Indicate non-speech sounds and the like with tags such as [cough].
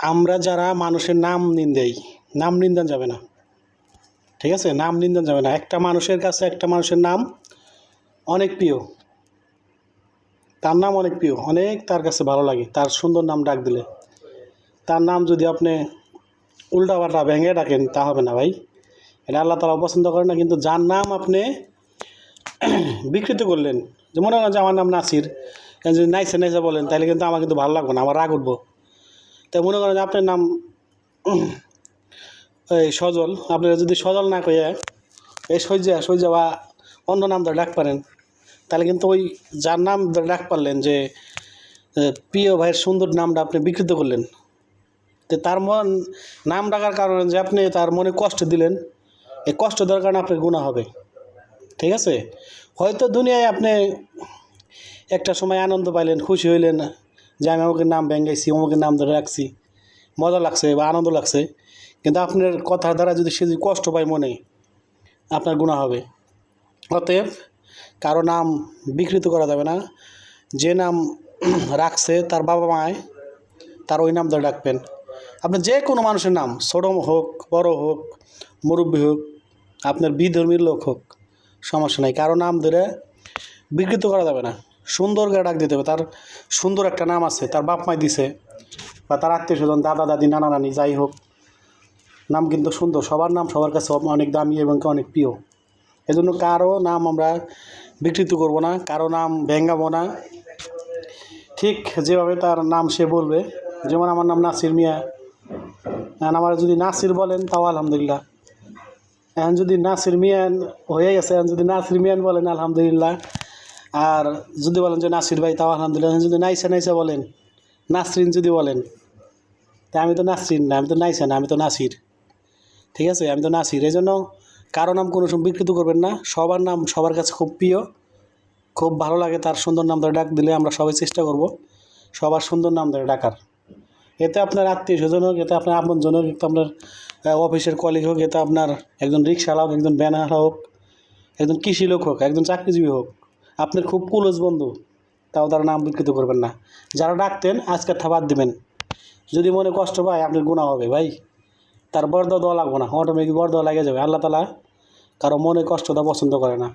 আমরা যারা মানুষের নাম নিন্দেই নাম নিন্দান যাবে না। ঠিক আছে? নাম নিন্দান যাবে না। একটা মানুষের কাছে একটা মানুষের নাম অনেক প্রিয়। তার নাম অনেক প্রিয়। অনেক তার কাছে ভালো লাগে। তার সুন্দর নাম ডাক দিলে। তার নাম যদি আপনি উল্টা পাল্টা ভেঙে ডাকেন, তা হবে না ভাই। এটা আল্লাহ তালা পছন্দ করে না, কিন্তু যার নাম আপনি [clears throat] বিকৃত করলেন, যে মনে করেন যে আমার নাম নাসির যদি নাইসে নাইসে বলেন তাহলে কিন্তু আমার কিন্তু ভালো লাগবে না, আমার রাগ উঠবো। তাই মনে করেন আপনার নাম, এই সজল, আপনারা যদি সজল না কইয়া এই সজ্জা সজ্জা বা অন্য নাম ধরে ডাক পারেন, তাহলে কিন্তু ওই যার নাম ধরে ডাক পারলেন যে প্রিয় ভাইয়ের সুন্দর নামটা আপনি বিকৃত করলেন। তো তার মন, নাম ডাকার কারণে যে আপনি তার মনে কষ্ট দিলেন এই কষ্ট দেওয়ার কারণে আপনার গুণা হবে। ঠিক আছে? হয়তো দুনিয়ায় আপনি একটা সময় আনন্দ পাইলেন, খুশি হইলেন যে আমি অমুকের নাম ভেঙ্গাইছি অমুকের নাম ধরে রাখছি। মজা লাগছে, বা আনন্দ লাগছে। কিন্তু আপনার কথার দ্বারা যদি সে যদি কষ্ট পায় মনে, আপনার গুণা হবে। অতএব কারও নাম বিকৃত করা যাবে না। যে নাম [clears throat] রাখছে, তার বাবা মায়, তার ওই নাম ধরে ডাকবেন আপনি যে কোনো মানুষের নাম ছোটো হোক, বড় হোক, মুরব্বী হোক, আপনার বিধর্মীর লোক হোক, সমস্যা নাই। কারও নাম ধরে বিকৃত করা যাবে না। সুন্দর করে ডাক দিতে হবে। তার সুন্দর একটা নাম আছে, তার বাপ মাই দিছে, বা তার আত্মীয় স্বজন, দাদা, দাদি, নানা, নানি, যাই হোক। নাম কিন্তু সুন্দর, সবার নাম সবার কাছে অনেক দামি এবং অনেক প্রিয়। এজন্য কারও নাম আমরা বিকৃত করব না, কারও নাম ভেঙ্গাবো না। ঠিক যেভাবে তার নাম সে বলবে, যেমন আমার নাম নাসির মিয়া। এখন আমার যদি নাসির বলেন, তাও আলহামদুলিল্লাহ। এখন যদি নাসির মিয়ান হয়ে গেছে, এখন যদি নাসির মিয়ান বলেন, আলহামদুলিল্লাহ। আর যদি বলেন যে নাসির ভাই, তাও আলহামদুলিল্লাহ। যদি নাইসা নাইসা বলেন, নাসরিন যদি বলেন, তা আমি তো নাসরিন না, আমি তো নাইসা না, আমি তো নাসির। ঠিক আছে? আমি তো নাসির। এই জন্য কারও নাম কোনো সময় বিকৃত করবেন না। সবার নাম সবার কাছে খুব প্রিয়। খুব ভালো লাগে তার সুন্দর নাম ধরে ডাক দিলে আমরা সবাই চেষ্টা করব সবার সুন্দর নাম ধরে ডাকার। এতে আপনার আত্মীয় স্বজন হোক, এতে আপনার আপনজন হোক, এতে আপনার অফিসের কলিগ হোক, এতে আপনার একজন রিক্সাওয়ালা হোক, একজন ব্যানার হোক, একজন কৃষি লোক হোক, একজন চাকরিজীবী হোক আপনার খুব ক্লোজ বন্ধু। তাও তারা নাম বিকৃত করবেন না। যারা ডাকতেন, আজকে থাবাদ দিবেন। যদি মনে কষ্ট পায়, আপনার গুণা হবে, ভাই। তার বরদ দেওয়া লাগবে না। অটোমেটিক বরদ লাগে যাবে। আল্লাহ তালা কারও মনে কষ্টটা পছন্দ করে না।